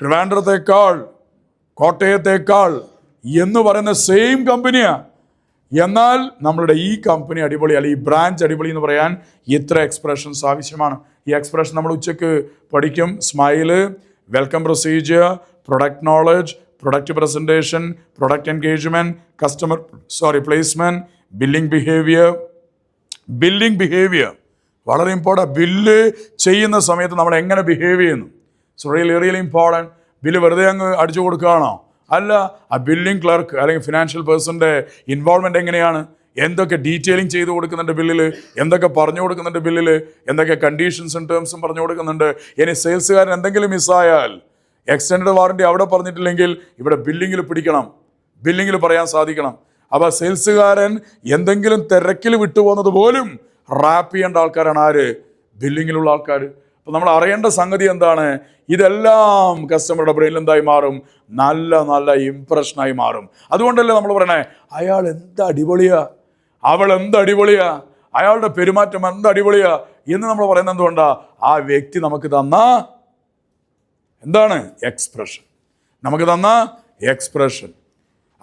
ട്രിവാൻഡ്രത്തേക്കാൾ കോട്ടയത്തേക്കാൾ എന്ന് പറയുന്ന സെയിം കമ്പനിയാണ് എന്നാൽ നമ്മളുടെ ഈ കമ്പനി അടിപൊളി അല്ലെങ്കിൽ ഈ ബ്രാഞ്ച് അടിപൊളി എന്ന് പറയാൻ ഇത്ര എക്സ്പ്രഷൻസ് ആവശ്യമാണ്. ഈ എക്സ്പ്രഷൻ നമ്മൾ ഉച്ചയ്ക്ക് പഠിക്കും. Smile welcome procedure product knowledge product presentation product engagement customer sorry placement billing behaviour billing behaviour വളരെ ഇമ്പോർട്ടന്റ് ബില്ല് ചെയ്യുന്ന സമയത്ത് നമ്മൾ എങ്ങനെ ബിഹേവ് ചെയ്യുന്നു? So really really important bill വെറുതെ അങ്ങ് അടിച്ചു കൊടുക്കുകയാണോ? അല്ല ആ ബില്ലിംഗ് ക്ലർക്ക് അല്ലെങ്കിൽ ഫിനാൻഷ്യൽ പേഴ്സന്റെ ഇൻവോൾവ്മെന്റ് എങ്ങനെയാണ്? എന്തൊക്കെ ഡീറ്റെയിലിംഗ് ചെയ്ത് കൊടുക്കുന്നുണ്ട് ബില്ലിൽ എന്തൊക്കെ പറഞ്ഞു കൊടുക്കുന്നുണ്ട് ബില്ലിൽ എന്തൊക്കെ കണ്ടീഷൻസും ടേംസും പറഞ്ഞു കൊടുക്കുന്നുണ്ട്? ഇനി സെയിൽസുകാരൻ എന്തെങ്കിലും മിസ്സായാൽ എക്സ്റ്റൻഡ് വാറണ്ടി അവിടെ പറഞ്ഞിട്ടില്ലെങ്കിൽ ഇവിടെ ബില്ലിങ്ങിൽ പിടിക്കണം. ബില്ലിങ്ങിൽ പറയാൻ സാധിക്കണം. അപ്പോൾ സെയിൽസുകാരൻ എന്തെങ്കിലും തിരക്കിൽ വിട്ടുപോകുന്നത് പോലും റാപ്പ് ചെയ്യേണ്ട ആൾക്കാരാണ് ആര്? ബില്ലിങ്ങിലുള്ള ആൾക്കാർ അപ്പോൾ നമ്മൾ അറിയേണ്ട സംഗതി എന്താണ്? ഇതെല്ലാം കസ്റ്റമറുടെ ബ്രെയിനിൽ എന്തായി മാറും? നല്ല നല്ല ഇംപ്രഷനായി മാറും. അതുകൊണ്ടല്ലേ നമ്മൾ പറയണേ? അയാൾ എന്ത് അടിപൊളിയാ? അവൾ എന്ത് അടിപൊളിയാ? അയാളുടെ പെരുമാറ്റം എന്ത് അടിപൊളിയാ? എന്ന് നമ്മൾ പറയുന്നത് എന്തുകൊണ്ടാ? ആ വ്യക്തി നമുക്ക് തന്ന എന്താണ്? എക്സ്പ്രഷൻ നമുക്ക് തന്ന എക്സ്പ്രഷൻ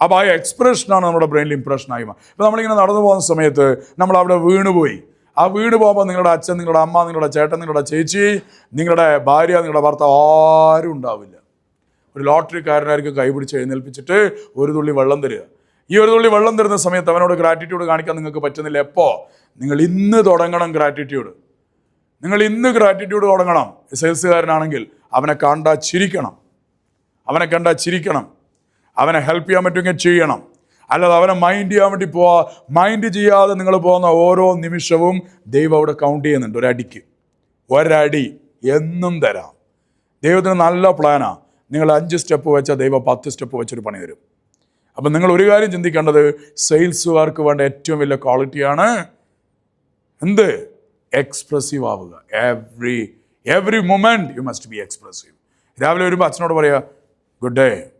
അപ്പോൾ ആ എക്സ്പ്രഷനാണ് നമ്മുടെ ബ്രെയിനിൽ ഇംപ്രഷനായി മാറുക ഇപ്പോൾ നമ്മളിങ്ങനെ നടന്നു പോകുന്ന സമയത്ത് നമ്മൾ അവിടെ വീണുപോയി. ആ വീട് പോകുമ്പോൾ നിങ്ങളുടെ അച്ഛൻ നിങ്ങളുടെ അമ്മ നിങ്ങളുടെ ചേട്ടൻ നിങ്ങളുടെ ചേച്ചി നിങ്ങളുടെ ഭാര്യ നിങ്ങളുടെ ഭർത്താവ് ആരും ഉണ്ടാവില്ല. ഒരു ലോട്ടറിക്കാരനായിരിക്കും കൈപിടിച്ച് എഴുന്നേൽപ്പിച്ചിട്ട് ഒരു തുള്ളി വെള്ളം തരിക. ഈ ഒരു തുള്ളി വെള്ളം തരുന്ന സമയത്ത് അവനോട് ഗ്രാറ്റിറ്റ്യൂഡ് കാണിക്കാൻ നിങ്ങൾക്ക് പറ്റുന്നില്ല. എപ്പോൾ നിങ്ങൾ ഇന്ന് തുടങ്ങണം ഗ്രാറ്റിറ്റ്യൂഡ് നിങ്ങൾ ഇന്ന് ഗ്രാറ്റിറ്റ്യൂഡ് തുടങ്ങണം. സെയിൽസുകാരനാണെങ്കിൽ അവനെ കണ്ടാൽ ചിരിക്കണം. അവനെ കണ്ടാൽ ചിരിക്കണം. അവനെ ഹെൽപ്പ് ചെയ്യാൻ പറ്റുമെങ്കിൽ ചെയ്യണം. അല്ലാതെ അവനെ മൈൻഡ് ചെയ്യാൻ വേണ്ടി പോവാ. മൈൻഡ് ചെയ്യാതെ നിങ്ങൾ പോകുന്ന ഓരോ നിമിഷവും ദൈവം അവിടെ കൗണ്ട് ചെയ്യുന്നുണ്ട്. ഒരടിക്ക്. ഒരടി എന്നും തരാം. ദൈവത്തിന് നല്ല പ്ലാനാണ് നിങ്ങൾ അഞ്ച് സ്റ്റെപ്പ് വെച്ചാൽ ദൈവം പത്ത് സ്റ്റെപ്പ് വെച്ചൊരു പണി തരും. അപ്പം നിങ്ങൾ ഒരു കാര്യം ചിന്തിക്കേണ്ടത് സെയിൽസുകാർക്ക് വേണ്ട ഏറ്റവും വലിയ ക്വാളിറ്റിയാണ് എന്ത്? എക്സ്പ്രസീവ് ആവുക. Every every moment you must be expressive രാവിലെ വരുമ്പോൾ അച്ഛനോട് പറയുക ഗുഡ് ഡേ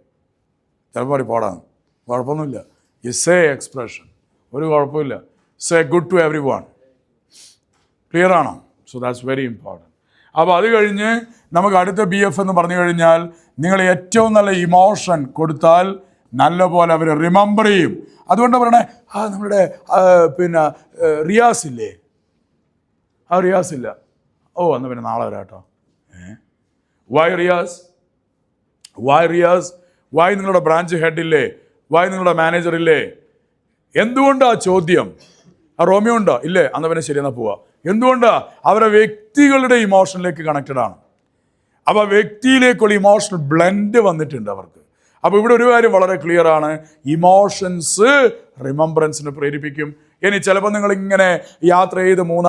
ചിലപ്പോൾ പറയും പോടാം. കുഴപ്പമൊന്നുമില്ല. യു സേ എക്സ്പ്രഷൻ ഒരു കുഴപ്പമില്ല. Say good to everyone clear ആണോ? സോ ദാറ്റ്സ് വെരി ഇമ്പോർട്ടന്റ് അപ്പോൾ അത് കഴിഞ്ഞ് നമുക്ക് അടുത്ത ബി എഫ് എന്ന് പറഞ്ഞു കഴിഞ്ഞാൽ നിങ്ങൾ ഏറ്റവും നല്ല ഇമോഷൻ കൊടുത്താൽ നല്ല പോലെ അവർ റിമെമ്പർ ചെയ്യും. അതുകൊണ്ട് പറയണേ ആ നമ്മുടെ പിന്നെ റിയാസ് ഇല്ലേ? ആ റിയാസ് ഇല്ല. ഓ എന്നാൽ പിന്നെ നാളെ വരാട്ടോ. ഏ? Why Riyas? Why Riyas? Why നിങ്ങളുടെ ബ്രാഞ്ച് ഹെഡ് ഇല്ലേ? വായ് നിങ്ങളുടെ മാനേജർ ഇല്ലേ? എന്തുകൊണ്ടാ ചോദ്യം? ആ റോമിയോ ഉണ്ടോ? ഇല്ലേ? അന്ന് പിന്നെ ശരി എന്നാ പോവാ. എന്തുകൊണ്ടാ? അവരെ വ്യക്തികളുടെ ഇമോഷനിലേക്ക് കണക്റ്റഡ് ആണ്. അപ്പോൾ വ്യക്തിയിലേക്കുള്ള ഇമോഷണൽ ബ്ലെൻഡ് വന്നിട്ടുണ്ട് അവർക്ക്. അപ്പോൾ ഇവിടെ ഒരു കാര്യം വളരെ ക്ലിയർ ആണ്. ഇമോഷൻസ് റിമംബറൻസിന് പ്രേരിപ്പിക്കും. ഇനി ചിലപ്പോൾ നിങ്ങൾ ഇങ്ങനെ യാത്ര ചെയ്ത് മൂന്ന്